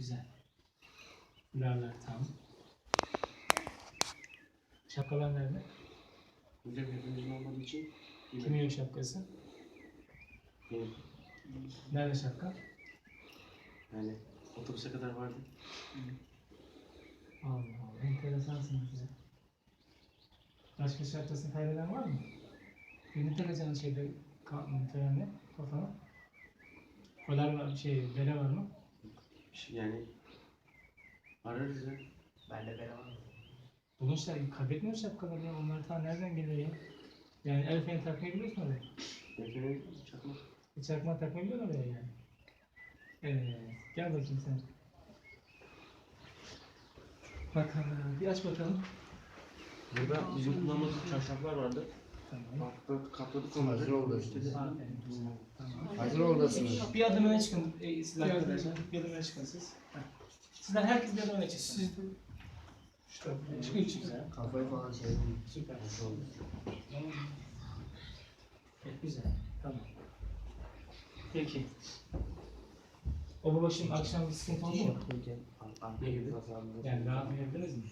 Güzel. Fularlar tam. Şapkalar nerede? Hocam hepimizin olmadığı için Kimin o şapkası? benim. Nerede şapka? Yani otobüse kadar vardı. Allah Allah. Enteresansınız bize. Başka şapkasını kaybeden var mı? Birini takacağın şeyde ka- törende kafana. Fular var, şey, bere var mı? Yani ararız ya. Bende bere var. Bunun işte kaybetmiyor şapkaları ya. Onlar ta nereden geliyor ya? Yani el feni takmayı biliyorsun oraya. Efendim çakma. Bir çakma takmayı biliyorsun oraya yani. Evet. Gel bakayım sen. Bakalım. Bir aç bakalım. Burada bizim kullanmadığımız çarşaflar vardı. Tamam. Hatta katladık onları. Hazır. İşte. Tamam. Hazır oradasınız. Bir adım öne çıkın e, siz arkadaşlar. Bir adım öne çıkın siz. Sizden herkes bir adım öne çıksın. Siz Çıkın. Çıkın güzel. Kafayı falan şey Süper. Evet, güzel. Tamam. Peki. O babacığım akşam bir sıkıntı oldu mu? Ne gibi? Yani rahat uyuyabildiniz mi?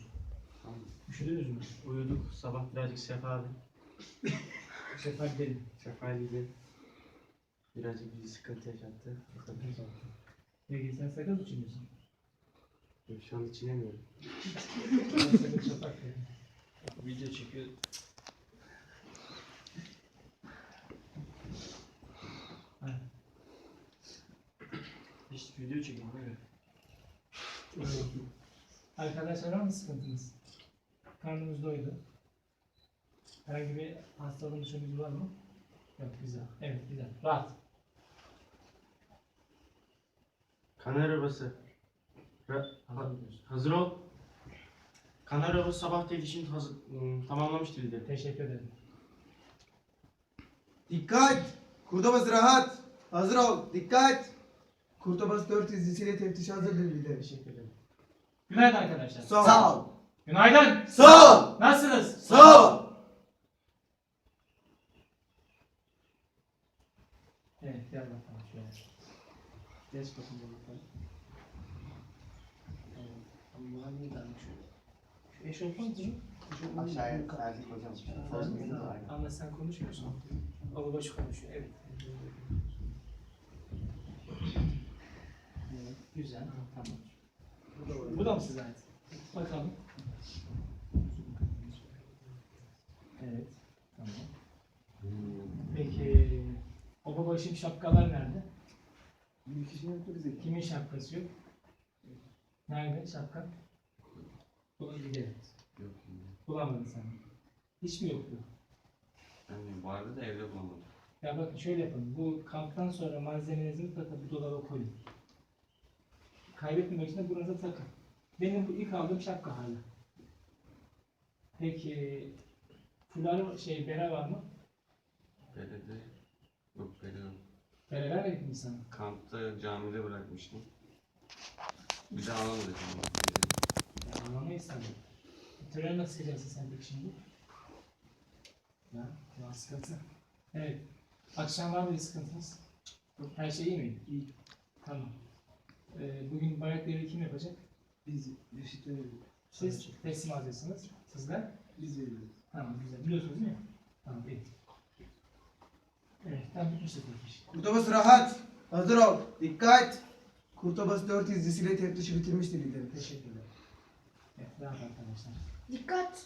Üşüdünüz mü? Uyuduk. Sabah birazcık sefa abi. Bu sefer gidelim. Sefa gibi. Birazcık bizi sıkıntı yaşattı. Peki sen sakız içmiyorsun. Yok, Şu an içinemiyorum. Sakız çapak dedim. Video çekiyor. Ha. İşte video çekiyor. Böyle. Arkadaşlar var mı sıkıntınız? Karnınız doydu. Herhangi bir hastalığın şunuz var mı? Yok güzel. Evet güzel. Rahat. Kan arabası. Ra- Hazır hazır ol. Kan arabası sabah teftişini hazır, ım, tamamlamıştı lideri. Teşekkür ederim. Dikkat! Kurtobas rahat. Hazır ol. Dikkat! Kurtobas 4 dizisiyle teftiş hazırdır lider. Teşekkür ederim. Günaydın arkadaşlar. Sağ ol. Günaydın. Sağ ol. Nasılsınız? Sağ ol. Evet gel bakalım şöyle. Geç bakayım bakalım. Evet. Ama bu hangi dalmış Şu eşofman mi? Aşağıya Erzik hocam. Ama sen konuşmuyorsun. O başı konuşuyor. Evet. Evet, güzel. Tamam. Bu da mı size ait? Bakalım. Evet. Tamam. Peki o babaşım şapkalar nerede? Bir kişinin yaptı bize. Kimin şapkası yok? Nerede şapka? Bu gidelim. Yok. Bulamadın sen. Hiç mi yoktu? Yani vardı da evde bulamadım. Ya bakın şöyle yapın. Bu kamptan sonra malzemenizi mutlaka bu dolaba koyun. Kaybetmemek için de buranıza takın. Benim bu ilk aldığım şapka hala. Peki fular şey bere var mı? Yok bele yok. Bere vermedik mi sana? Kampta camide bırakmıştım. Bir de alamadık. Ya anlamayız sen. Tören nasıl çıkacaksın sen peki şimdi? Ya, ya sıkıntı. Evet. Akşam var mıydı sıkıntınız? Her şey iyi miydi? İyi. Tamam. Ee, bugün bayrak devri kim yapacak? Biz reşit verelim. Siz teslim alacaksınız. Sizler? Biz veriyoruz. Tamam güzel. Biliyorsunuz değil mi? Tamam iyi. Evet, tam. Kurtobas rahat. Hazır ol. Dikkat! Kurtobas 4 dizisiyle teftişi bitirmiştir lider. Teşekkür ederim. Evet, rahat arkadaşlar. Dikkat!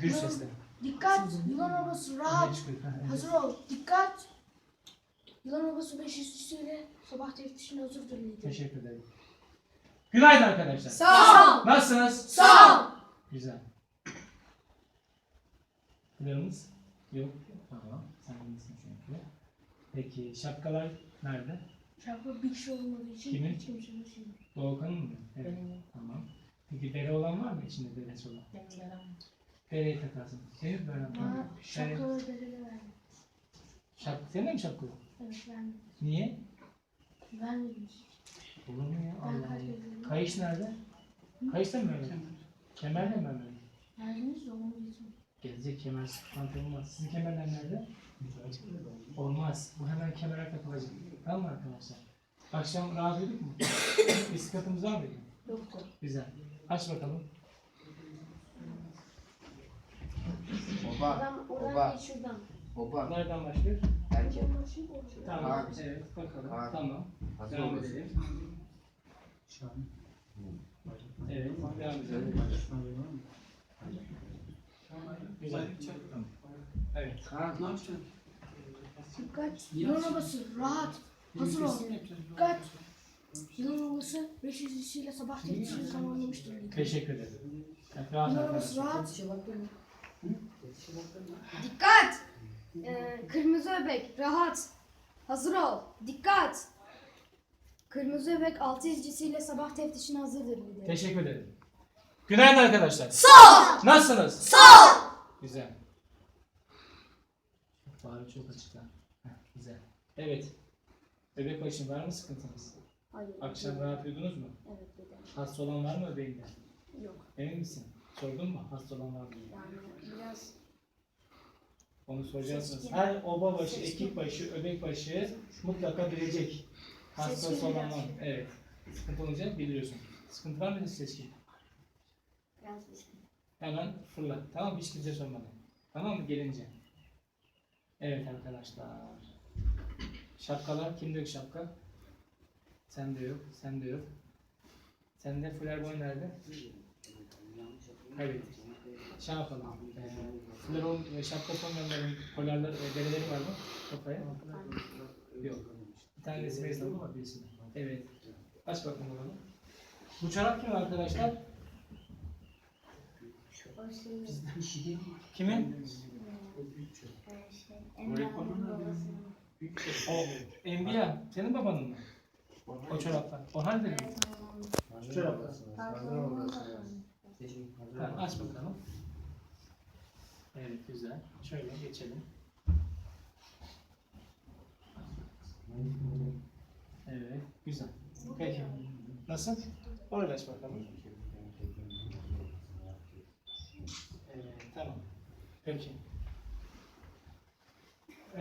Gür sesle. Dikkat! Yılan obası rahat! Hazır ol! Dikkat! Yılan obası 5 üstüyle sabah teftişine hazırdır lider. Teşekkür ederim. Günaydın arkadaşlar. Sağ ol! Nasılsınız? Sağ ol! Güzel. Planımız yok. Tamam. Sen çünkü. Peki şapkalar nerede? Şapka bir kişi olmadığı için Kimin? hiç kimsenin şey yok. Doğukan'ın mı? Evet. Benim, Tamam. Peki bere olan var mı içinde beresi olan? benim yaram. Bereyi takarsın. Senin beren? Bana Yani şapkaları bedeli verdi. şap, senin de mi şapka yok? Evet vermedi. Niye? Vermedim. Olur mu ya? Ben Allah Allah. kaybediyorum. Kayış nerede? Kayış da mı öyle? Kemer de mi öyle? Verdiniz de onu getirdim. Gezecek kemer pantolon olmaz. Sizin kemerler nerede? Olmaz. Bu hemen kemere takılacak. Tamam mı arkadaşlar? Akşam rahat mu? bir sıkıntımız var mıydı? Yoktu. Güzel. Aç bakalım. Adam oradan değil şuradan. Baba. Nereden başlıyor? Erkek. Tamam. Kaan. Evet bakalım. Kaan. Tamam. Hazır Devam edelim. Evet. Devam edelim. Güzel. Evet. Kaan ne yapacaksın? Dikkat. Yılan obası rahat. Hazır ol. Dikkat. Yılan obası 500 kişiyle sabah teftişini tamamlamıştır. Teşekkür ederim. Evet, rahat Yılan obası rahat. Dikkat. Ee, kırmızı öbek rahat. Hazır ol. Dikkat. Kırmızı öbek 6 izcisiyle sabah teftişine hazırdır. Teşekkür ederim. Günaydın arkadaşlar. Sağ. Nasılsınız? Sağ. Güzel. Bari çok açıklar. Heh, Güzel. Evet. Bebek başın var mı sıkıntınız? Hayır. Akşam rahat uyudunuz mu? Evet dedim. Hasta olan var mı bebeğinde? Yok. Emin misin? Sordun mu? Hasta olan var mı? Yani biraz Onu soracaksınız. Seçkin. Her oba başı, Seçkin. ekip başı, öbek başı mutlaka bilecek. Hastası olan var mı? Evet. Sıkıntı olunca biliyorsun. Sıkıntı var mı seçkin? biraz bir. Hemen fırla. Tamam mı? Hiç kimse sormadan. Tamam mı? Gelince. Evet arkadaşlar. Şapkalar. Kimde yok şapka? Sende yok. Sende yok. Sende fular boy nerede? Evet. Şey yapalım. Ee, Fleron ve şapka fonlarının polarlar, e, dereleri var mı? Kafaya. Yok. Bir tane resim yazalım ama birisini. Evet. Aç bakalım onu. Bu çorap kim arkadaşlar? Kimin? Şey, Emrah'ın babasının. O Enbiya. Senin babanın mı? O çoraplar. O halde mi? Evet, çoraplar. Tamam, aç bakalım. Evet güzel. Şöyle geçelim. Evet güzel. Peki. Nasıl? Orada aç bakalım. Evet tamam. Peki.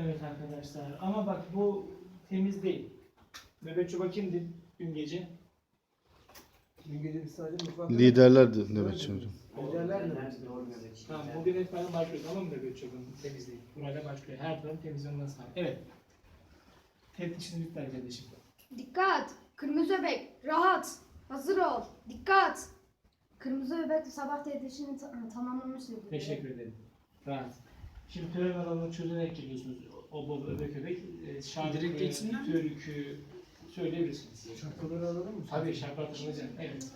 Evet arkadaşlar ama bak bu temiz değil. Bebek çuba kimdi dün gece? Dün gece biz sadece mutfakta... Liderlerdi nöbetçi hocam. Liderler mi? Tamam, bugün itibaren başlıyor tamam mı Bebek Çoban'ın temizliği? Burayla başlıyor. Her tarafın temizliğinden sahip. Evet. Teftişini bitti arkadaşım. Dikkat! Kırmızı öbek, rahat! Hazır ol! Dikkat! Kırmızı öbek sabah teftişini ta- tamamlamıştır. dedi. Teşekkür ederim. Rahat. Şimdi tören alanını çözerek geliyorsunuz. O baba öbek öbek. E, şarkı, Direkt geçsinler mi? Türkü söyleyebilirsiniz. Şapkaları alalım mı? Tabii şarkı atılacak. Evet.